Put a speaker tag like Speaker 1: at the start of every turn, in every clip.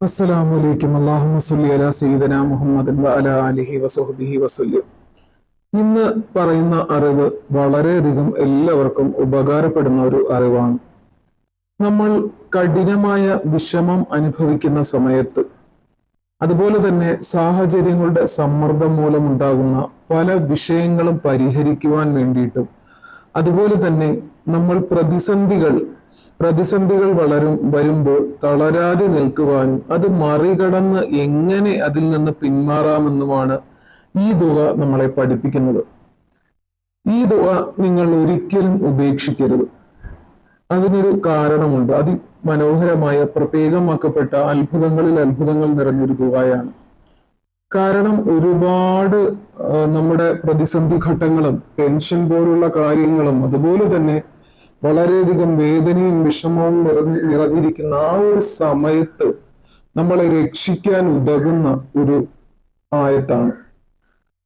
Speaker 1: അസ്സലാമു അലൈക്കും. അല്ലാഹുമ്മ സല്ലി അലാ സീദന മുഹമ്മദ് വഅലാ ആലിഹി വസഹ്ബിഹി ഇന്ന് പറയുന്ന അറിവ് വളരെയധികം എല്ലാവർക്കും ഉപകാരപ്പെടുന്ന ഒരു അറിവാണ്. നമ്മൾ കഠിനമായ വിഷമം അനുഭവിക്കുന്ന സമയത്ത് അതുപോലെ തന്നെ സാഹചര്യങ്ങളുടെ സമ്മർദ്ദം മൂലമുണ്ടാകുന്ന പല വിഷയങ്ങളും പരിഹരിക്കുവാൻ വേണ്ടിയിട്ടും അതുപോലെ തന്നെ നമ്മൾ പ്രതിസന്ധികൾ പ്രതിസന്ധികൾ വളരും വരുമ്പോൾ തളരാതെ നിൽക്കുവാനും അത് മറികടന്ന് എങ്ങനെ അതിൽ നിന്ന് പിന്മാറാമെന്നുമാണ് ഈ ദുവ നമ്മളെ പഠിപ്പിക്കുന്നത്. ഈ ദുവ നിങ്ങൾ ഒരിക്കലും ഉപേക്ഷിക്കരുത്. അതിനൊരു കാരണമുണ്ട്. അതി മനോഹരമായ പ്രത്യേകമാക്കപ്പെട്ട അത്ഭുതങ്ങളിൽ അത്ഭുതങ്ങൾ നിറഞ്ഞൊരു ദുവായാണ്. കാരണം ഒരുപാട് നമ്മുടെ പ്രതിസന്ധി ഘട്ടങ്ങളും ടെൻഷൻ പോലുള്ള കാര്യങ്ങളും അതുപോലെ തന്നെ വളരെയധികം വേദനയും വിഷമവും നിറഞ്ഞ് നിറഞ്ഞിരിക്കുന്ന ആ ഒരു സമയത്ത് നമ്മളെ രക്ഷിക്കാൻ ഉതകുന്ന ഒരു ആയത്താണ്.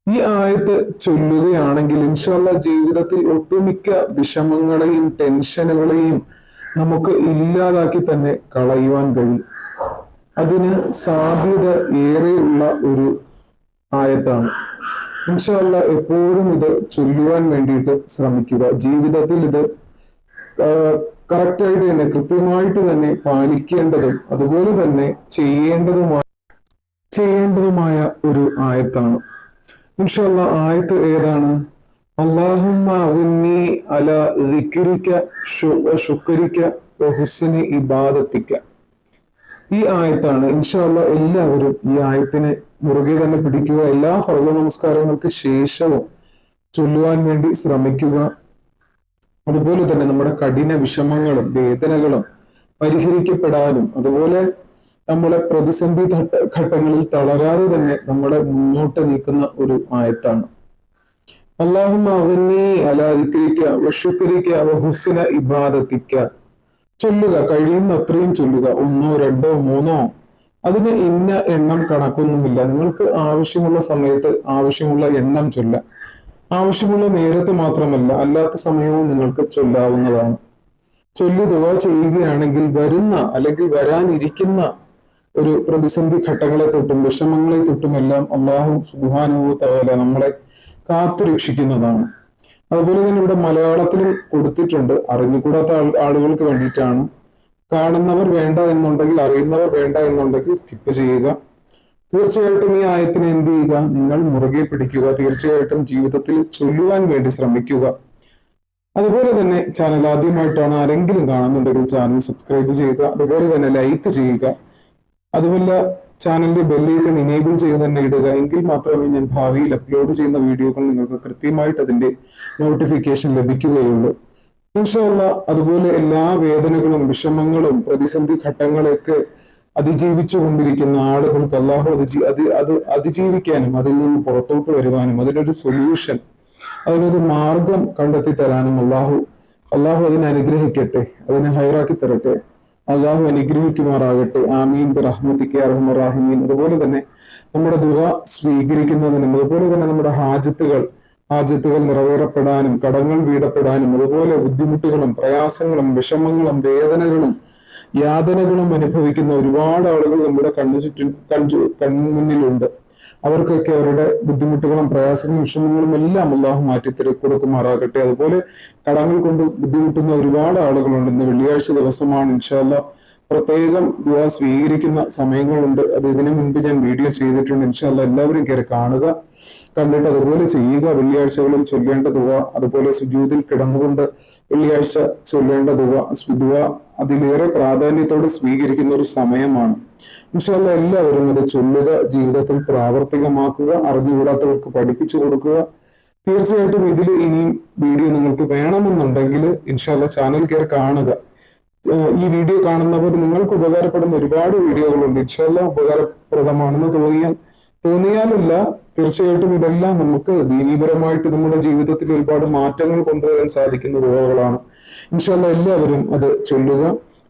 Speaker 1: ഈ ആയത്ത് ചൊല്ലുകയാണെങ്കിൽ ഇൻഷാല്ല ജീവിതത്തിൽ ഒട്ടുമിക്ക വിഷമങ്ങളെയും ടെൻഷനുകളെയും നമുക്ക് ഇല്ലാതാക്കി തന്നെ കളയുവാൻ കഴിയും. അതിന് സാധ്യത ഏറെയുള്ള ഒരു ആയത്താണ്. ഇൻഷാല്ല എപ്പോഴും ഇത് ചൊല്ലുവാൻ വേണ്ടിയിട്ട് ശ്രമിക്കുക. ജീവിതത്തിൽ ഇത് കറക്റ്റായിട്ട് തന്നെ കൃത്യമായിട്ട് തന്നെ പാലിക്കേണ്ടതും അതുപോലെ തന്നെ ചെയ്യേണ്ടതുമായ ചെയ്യേണ്ടതുമായ ഒരു ആയത്താണ്. ഇൻഷല്ല ആയത്ത് ഏതാണ്? അള്ളാഹുമ്മ അല ദിക്രിക്ക ശു- ശുക്രിക്ക വ ഇബാദത്തിക്ക ഈ ആയത്താണ് ഇൻഷാല്ല എല്ലാവരും ഈ ആയത്തിനെ മുറുകെ തന്നെ പിടിക്കുക. എല്ലാ ഫർദ നമസ്കാരങ്ങൾക്ക് ശേഷവും ചൊല്ലുവാൻ വേണ്ടി ശ്രമിക്കുക. അതുപോലെ തന്നെ നമ്മുടെ കഠിന വിഷമങ്ങളും വേദനകളും പരിഹരിക്കപ്പെടാനും അതുപോലെ നമ്മളെ പ്രതിസന്ധി ഘട്ടങ്ങളിൽ തളരാതെ തന്നെ നമ്മളെ മുന്നോട്ട് നീക്കുന്ന ഒരു ആയത്താണ്. അള്ളാഹുമ്മ അഗ്നി അലാ ദിക്രിക്ക വഹുസ്ന ഇബാദത്തിക്ക. ചൊല്ലുക കഴിയുന്ന അത്രയും ചൊല്ലുക. ഒന്നോ രണ്ടോ മൂന്നോ. അതിന് ഇന്ന എണ്ണം കണക്കൊന്നുമില്ല. നിങ്ങൾക്ക് ആവശ്യമുള്ള സമയത്ത് ആവശ്യമുള്ള എണ്ണം ചൊല്ലാം. ആവശ്യമുള്ള നേരത്ത് മാത്രമല്ല അല്ലാത്ത സമയവും നിങ്ങൾക്ക് ചൊല്ലാവുന്നതാണ്. ചൊല്ലി ദുവ ചെയ്യുകയാണെങ്കിൽ വരുന്ന അല്ലെങ്കിൽ വരാനിരിക്കുന്ന ഒരു പ്രതിസന്ധി ഘട്ടങ്ങളെ തൊട്ടും വിഷമങ്ങളെ തൊട്ടുമെല്ലാം അള്ളാഹു സുബാനുഭവ തവല നമ്മളെ കാത്തു രക്ഷിക്കുന്നതാണ്. അതുപോലെ തന്നെ ഇവിടെ മലയാളത്തിലും കൊടുത്തിട്ടുണ്ട്. അറിഞ്ഞുകൂടാത്ത ആളുകൾക്ക് വേണ്ടിയിട്ടാണ്. കാണുന്നവർ വേണ്ട എന്നുണ്ടെങ്കിൽ അറിയുന്നവർ വേണ്ട എന്നുണ്ടെങ്കിൽ സ്കിപ്പ് ചെയ്യുക. തീർച്ചയായിട്ടും ഈ ആയത്തിനെ എന്ത് ചെയ്യുക? നിങ്ങൾ മുറുകെ പിടിക്കുക. തീർച്ചയായിട്ടും ജീവിതത്തിൽ ചൊല്ലുവാൻ വേണ്ടി ശ്രമിക്കുക. അതുപോലെ തന്നെ ചാനൽ ആദ്യമായിട്ടാണ് ആരെങ്കിലും കാണുന്നുണ്ടെങ്കിൽ ചാനൽ സബ്സ്ക്രൈബ് ചെയ്യുക. അതുപോലെ തന്നെ ലൈക്ക് ചെയ്യുക. അതുപോലെ ചാനലിന്റെ ബെല്ലൈക്കൺ ഇനേബിൾ ചെയ്ത് തന്നെ ഇടുക. എങ്കിൽ മാത്രമേ ഞാൻ ഭാവിയിൽ അപ്ലോഡ് ചെയ്യുന്ന വീഡിയോകൾ നിങ്ങൾക്ക് കൃത്യമായിട്ട് അതിന്റെ നോട്ടിഫിക്കേഷൻ ലഭിക്കുകയുള്ളൂ. ഇൻഷാല്ല അതുപോലെ എല്ലാ വേദനകളും വിഷമങ്ങളും പ്രതിസന്ധി ഘട്ടങ്ങളെയൊക്കെ അതിജീവിച്ചു കൊണ്ടിരിക്കുന്ന ആളുകൾക്ക് അള്ളാഹു അതിജീ അത് അത് അതിജീവിക്കാനും അതിൽ നിന്ന് പുറത്തോട്ട് വരുവാനും അതിനൊരു സൊല്യൂഷൻ അതിനൊരു മാർഗം കണ്ടെത്തി തരാനും അള്ളാഹു അള്ളാഹു അതിനെ അനുഗ്രഹിക്കട്ടെ അതിനെ ഹൈറാക്കി തരട്ടെ. അള്ളാഹു അനുഗ്രഹിക്കുമാറാകട്ടെ. ആമീൻ. റഹ്മത്തിക്ക് അറഹമറാഹിമീൻ അതുപോലെ തന്നെ നമ്മുടെ ദുഹ സ്വീകരിക്കുന്നതിനും അതുപോലെ തന്നെ നമ്മുടെ ഹാജത്തുകൾ ഹാജത്തുകൾ നിറവേറപ്പെടാനും കടങ്ങൾ വീടപ്പെടാനും അതുപോലെ ബുദ്ധിമുട്ടുകളും പ്രയാസങ്ങളും വിഷമങ്ങളും വേദനകളും യാതനകളും അനുഭവിക്കുന്ന ഒരുപാട് ആളുകൾ നമ്മുടെ കണ്ണു ചുറ്റും കൺചു കൺമുന്നിലുണ്ട്. അവർക്കൊക്കെ അവരുടെ ബുദ്ധിമുട്ടുകളും പ്രയാസങ്ങളും വിഷമങ്ങളും എല്ലാം അള്ളാഹു മാറ്റിത്തിരി കൊടുക്കുമാറാകട്ടെ. അതുപോലെ കടങ്ങൾ കൊണ്ട് ബുദ്ധിമുട്ടുന്ന ഒരുപാട് ആളുകളുണ്ട്. ഇന്ന് വെള്ളിയാഴ്ച ദിവസമാണ്. ഇൻഷാല്ല പ്രത്യേകം ദുവാ സ്വീകരിക്കുന്ന സമയങ്ങളുണ്ട്. അത് ഇതിനു മുൻപ് ഞാൻ വീഡിയോ ചെയ്തിട്ടുണ്ട്. ഇൻഷാല്ല എല്ലാവരും കയറി കാണുക കണ്ടിട്ട് അതുപോലെ ചെയ്യുക. വെള്ളിയാഴ്ചകളിൽ ചൊല്ലേണ്ട ദുവാ അതുപോലെ സുജൂതിൽ കിടന്നുകൊണ്ട് വെള്ളിയാഴ്ച ചൊല്ലേണ്ട ദുവ ദുവ അതിലേറെ പ്രാധാന്യത്തോടെ സ്വീകരിക്കുന്ന ഒരു സമയമാണ്. ഇൻഷാല്ല എല്ലാവരും അത് ചൊല്ലുക ജീവിതത്തിൽ പ്രാവർത്തികമാക്കുക അറിഞ്ഞുകൂടാത്തവർക്ക് പഠിപ്പിച്ചു കൊടുക്കുക. തീർച്ചയായിട്ടും ഇതിൽ ഇനി വീഡിയോ നിങ്ങൾക്ക് വേണമെന്നുണ്ടെങ്കിൽ ഇൻഷാല്ല ചാനൽ കയറി കാണുക. ഈ വീഡിയോ കാണുന്നവർ നിങ്ങൾക്ക് ഉപകാരപ്പെടുന്ന ഒരുപാട് വീഡിയോകളുണ്ട്. ഇൻഷാല്ല ഉപകാരപ്രദമാണെന്ന് തോന്നിയാൽ തോന്നിയാലല്ല. തീർച്ചയായിട്ടും ഇതെല്ലാം നമുക്ക് ദീനീപരമായിട്ട് നമ്മുടെ ജീവിതത്തിൽ ഒരുപാട് മാറ്റങ്ങൾ കൊണ്ടുവരാൻ സാധിക്കുന്ന ദുവകളാണ് ഇൻഷാല്ല എല്ലാവരും അത് ചൊല്ലുക.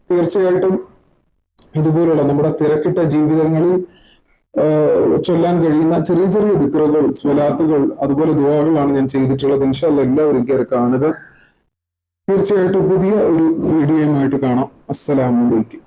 Speaker 1: തീർച്ചയായിട്ടും ഇതുപോലുള്ള നമ്മുടെ തിരക്കിട്ട ജീവിതങ്ങളിൽ ചൊല്ലാൻ കഴിയുന്ന ചെറിയ ചെറിയ ദിക്റുകൾ സ്വലാത്തുകൾ അതുപോലെ ദുവാകളാണ് ഞാൻ ചെയ്തിട്ടുള്ളത്. ഇൻഷാല്ല എല്ലാവരും കയറി കാണുക. തീർച്ചയായിട്ടും പുതിയ ഒരു വീഡിയോയുമായിട്ട് കാണാം. അസ്സലാമലൈക്കും